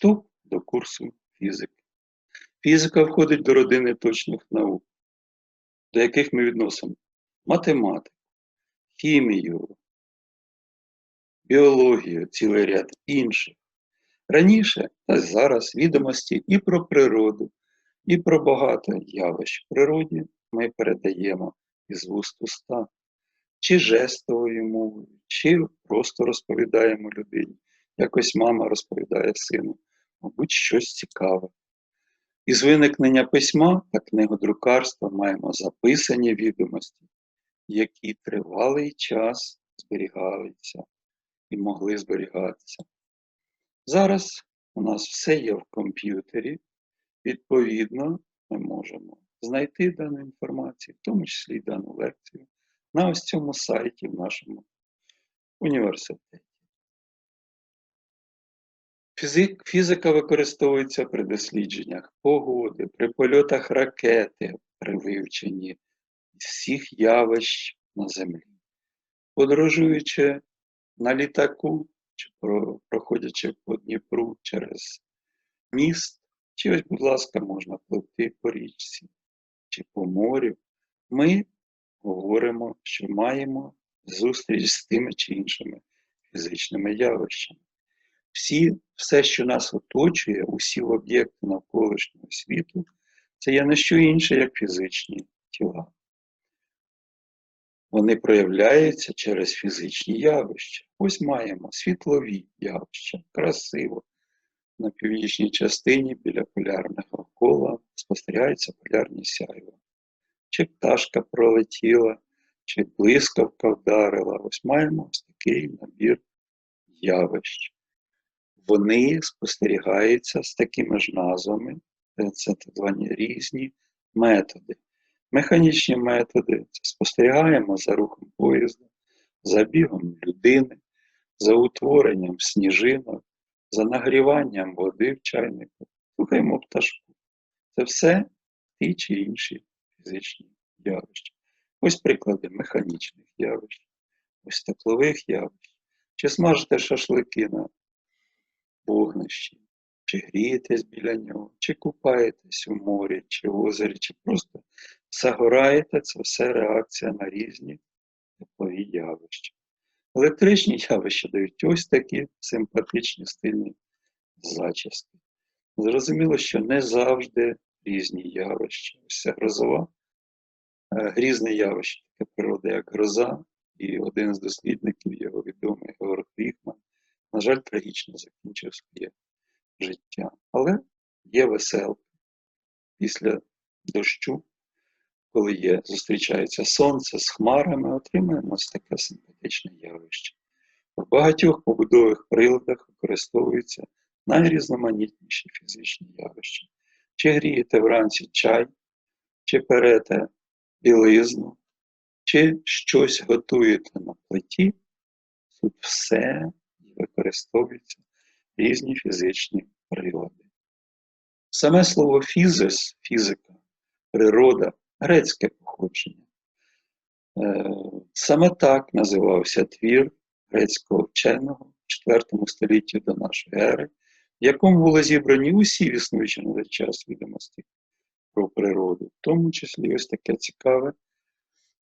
Вступ до курсу фізики. Фізика входить до родини точних наук, до яких ми відносимо математику, хімію, біологію, цілий ряд інших. Раніше та зараз відомості і про природу, і про багато явищ в природі ми передаємо із вуст уста, чи жестовою мовою, чи просто розповідаємо людині. Якось мама розповідає сину, мабуть, щось цікаве. Із виникнення письма та книгодрукарства маємо записані відомості, які тривалий час зберігалися і могли зберігатися. Зараз у нас все є в комп'ютері, відповідно, ми можемо знайти дану інформацію, в тому числі дану лекцію, на ось цьому сайті в нашому університеті. Фізик, фізика використовується при дослідженнях погоди, при польотах ракети, при вивченні всіх явищ на Землі. Подорожуючи на літаку, чи проходячи по Дніпру через міст, чи ось, будь ласка, можна пливти по річці чи по морю, ми говоримо, що маємо зустріч з тими чи іншими фізичними явищами. Всі, Все, що нас оточує, усі об'єкти навколишнього світу, це є не що інше, як фізичні тіла. Вони проявляються через фізичні явища. Ось маємо світлові явища, красиво. На північній частині біля полярного кола спостерігаються полярні сяйва. Чи пташка пролетіла, чи блискавка вдарила. Ось маємо ось такий набір явищ. Вони спостерігаються з такими ж назвами, це так звані різні методи. Механічні методи це спостерігаємо за рухом поїзда, за бігом людини, за утворенням сніжинок, за нагріванням води в чайнику, слухаємо пташку. Це все ті чи інші фізичні явища. Ось приклади механічних явищ, ось теплових явищ. Чи смажите шашлики на вогнищі, чи грієтесь біля нього, чи купаєтесь у морі, чи в озері, чи просто загораєте, це все реакція на різні теплові явища. Електричні явища дають ось такі симпатичні стильні зачіски. Зрозуміло, що не завжди різні явища. Ось ця грозова, е, грізне явище, таке природа, як гроза, і один з дослідників, його відомий Георг Ріхман, на жаль, трагічно закінчив своє життя. Але є веселка. Після дощу, коли є, зустрічається сонце з хмарами, отримаємо ось таке симпатичне явище. В багатьох побудових приладах використовуються найрізноманітніші фізичні явища. Чи грієте вранці чай, чи перете білизну, чи щось готуєте на плиті, тут все використовуються різні фізичні прилади. Саме слово фізис, фізика, природа, грецьке походження. Е, саме так називався твір грецького вченого в IV столітті до нашої ери, в якому були зібрані усі існуючі на час відомості про природу, в тому числі ось таке цікаве.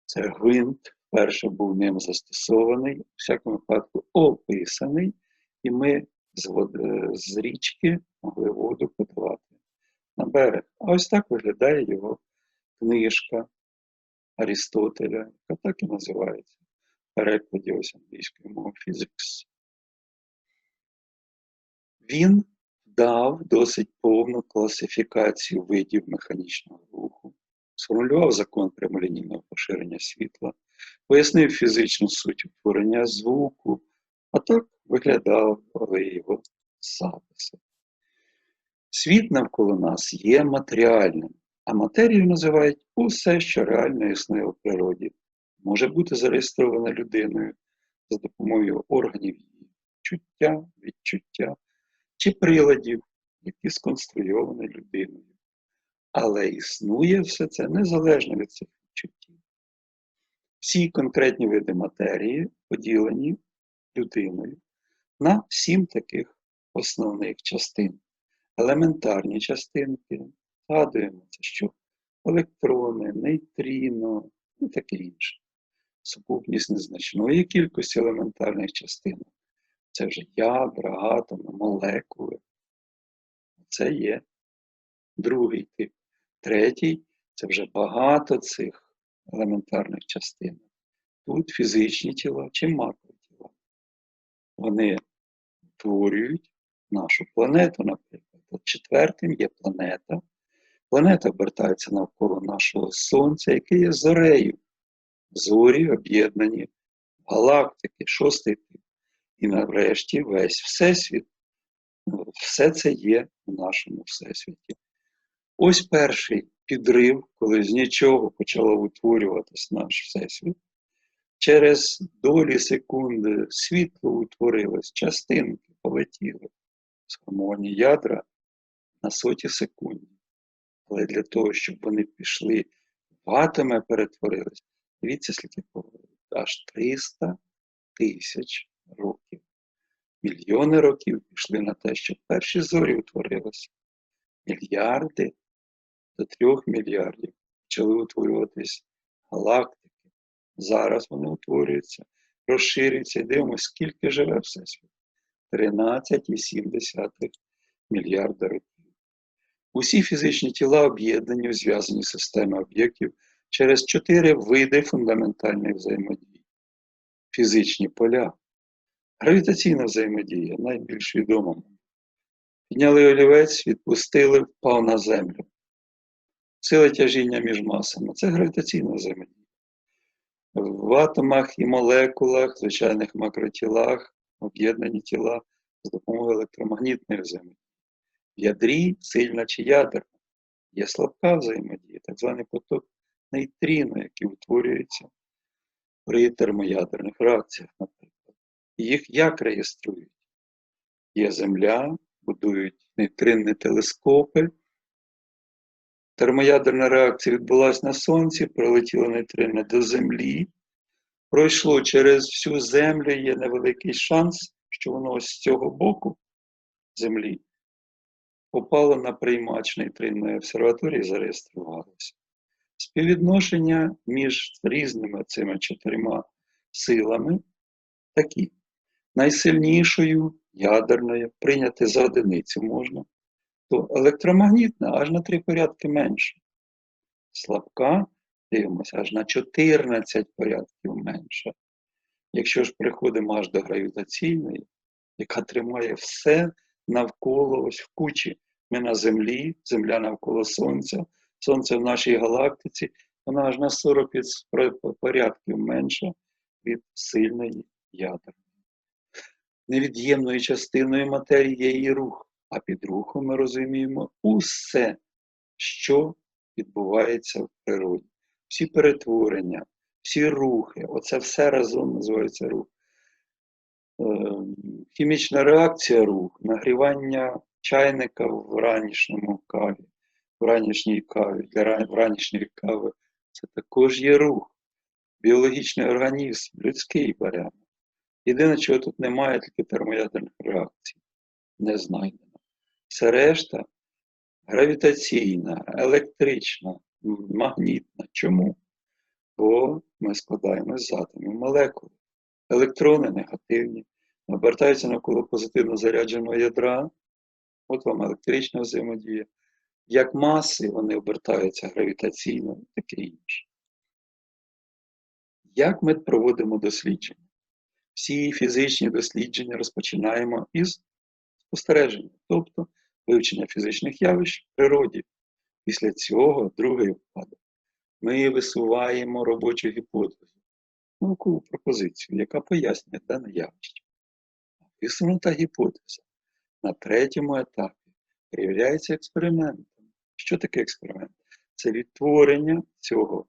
Це гвинт, перше був ним застосований, у всякому випадку описаний, і ми з, води, з річки могли воду подавати на берег. А ось так виглядає його книжка Арістотеля, яка так і називається в перекладі ось англійської мови Physics. Він дав досить повну класифікацію видів механічного руху, сформулював закон прямолінійного поширення світла, пояснив фізичну суть утворення звуку, а так виглядали його записи. Світ навколо нас є матеріальним, а матерію називають усе, що реально існує в природі, може бути зареєстроване людиною за допомогою органів її чуття, відчуття чи приладів, які сконструйовані людиною. Але існує все це незалежно від цих відчуттів. Всі конкретні види матерії поділені людиною на сім таких основних частин. елементарні частинки. Згадуємо це, що електрони, нейтрино і таке інше. Сукупність незначної кількості елементарних частинок. Це вже ядра, атоми, молекули. Це є другий тип. Третій це вже багато цих елементарних частинок. Тут фізичні тіла чи макротіла. Вони утворюють нашу планету, наприклад. От четвертим є планета. Планета обертається навколо нашого Сонця, яке є зорею. Зорі об'єднані галактики, шостий тип. І нарешті весь Всесвіт. Ну, Все це є в нашому Всесвіті. Ось перший підрив, коли з нічого почало утворюватись наш Всесвіт. Через долі секунди світло утворилось, частинки полетіли сформовані ядра на соті секунді. Але для того, щоб вони пішли в атоми, перетворились, дивіться, скільки поговорить, аж 300 тисяч років. Мільйони років пішли на те, щоб перші зорі утворилися. Мільярди до трьох мільярдів почали утворюватись галактики. Зараз вони утворюються, розширюються і дивимося, скільки живе Всесвіт. 13,7 мільярда років. Усі фізичні тіла об'єднані у зв'язані системи об'єктів через чотири види фундаментальної взаємодії. Фізичні поля. Гравітаційна взаємодія найбільш відома. Підняли олівець, відпустили, впав на землю. Сила тяжіння між масами це гравітаційна взаємодія. В атомах і молекулах, звичайних макротілах, об'єднані тіла з допомогою електромагнітної взаємодії. В ядрі сильна чи ядерна. Є слабка взаємодія, так званий поток нейтрино, який утворюється при термоядерних реакціях, наприклад. Їх як реєструють? Є Земля, будують нейтринні телескопи. Термоядерна реакція відбулася на Сонці, прилетіло нейтрино до Землі. Пройшло через всю землю, є невеликий шанс, що воно ось з цього боку Землі попало на приймач нейтринної обсерваторії і зареєструвалося. Співвідношення між різними цими чотирма силами такі. Найсильнішою ядерною прийняти за одиницю можна, то електромагнітна аж на три порядки менше. Слабка, дивимося, аж на 14 порядків менше. Якщо ж приходимо аж до гравітаційної, яка тримає все навколо ось в кучі. Ми на землі, земля навколо Сонця, Сонце в нашій галактиці, вона аж на 40 порядків менша від сильної ядерної. Невід'ємною частиною матерії є її рух, а під рухом ми розуміємо усе, що відбувається в природі. Всі перетворення, всі рухи, оце все разом називається рух. Ем, хімічна реакція рух, нагрівання чайника в ранішньому каві, в ранішній каві, для ранішньої кави це також є рух. Біологічний організм, людський беремо. Єдине, чого тут немає, тільки термоядерних реакцій. Не знайдено. Все решта гравітаційна, електрична, магнітна. Чому? Бо ми складаємо з атомів молекули. Електрони негативні, обертаються навколо позитивно зарядженого ядра. От вам електрична взаємодія. Як маси вони обертаються гравітаційно і таке інше. Як ми проводимо дослідження? Всі фізичні дослідження розпочинаємо із спостереження, тобто вивчення фізичних явищ в природі. Після цього другий випадок. Ми висуваємо робочу гіпотезу, наукову пропозицію, яка пояснює дане явище. Висунута гіпотеза на третьому етапі перевіряється експериментом. Що таке експеримент? Це відтворення цього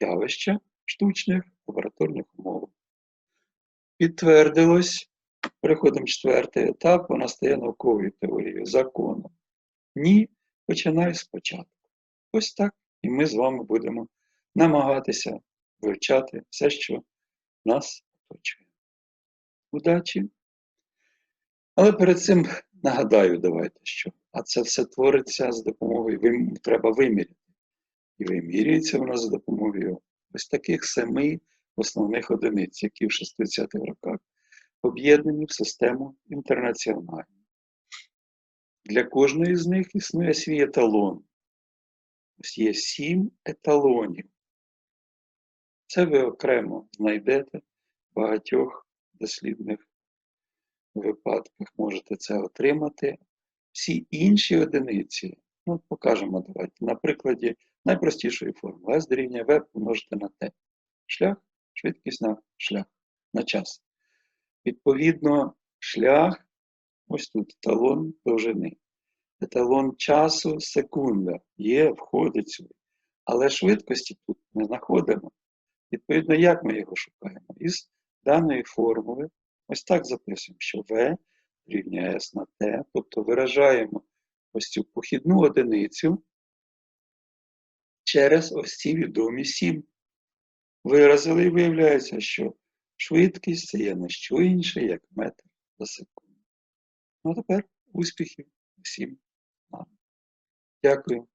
явища в штучних лабораторних умовах. Підтвердилось, переходимо в четвертий етап, вона стає науковою теорією, законом. Ні, починай спочатку. Ось так. І ми з вами будемо намагатися вивчати все, що нас оточує. Удачі! Але перед цим нагадаю, давайте, що А це все твориться з допомогою, вим- треба виміряти. І вимірюється воно за допомогою ось таких семи основних одиниць, які в 60-х роках об'єднані в систему інтернаціональну. Для кожної з них існує свій еталон. Ось є сім еталонів. Це ви окремо знайдете в багатьох дослідних випадках можете це отримати. Всі інші одиниці, ну, покажемо давайте, на прикладі найпростішої формули. S дорівнює V помножити на T. Шлях, швидкість на шлях, на час. Відповідно, шлях, ось тут еталон довжини. Еталон часу секунда є, входить сюди. Але швидкості тут не знаходимо. Відповідно, як ми його шукаємо? Із даної формули ось так записуємо, що V рівня S на T, тобто виражаємо ось цю похідну одиницю через ось ці відомі 7. Виразили і виявляється, що швидкість це є не що інше, як метр за секунду. Ну а тепер успіхів усім нам. Дякую.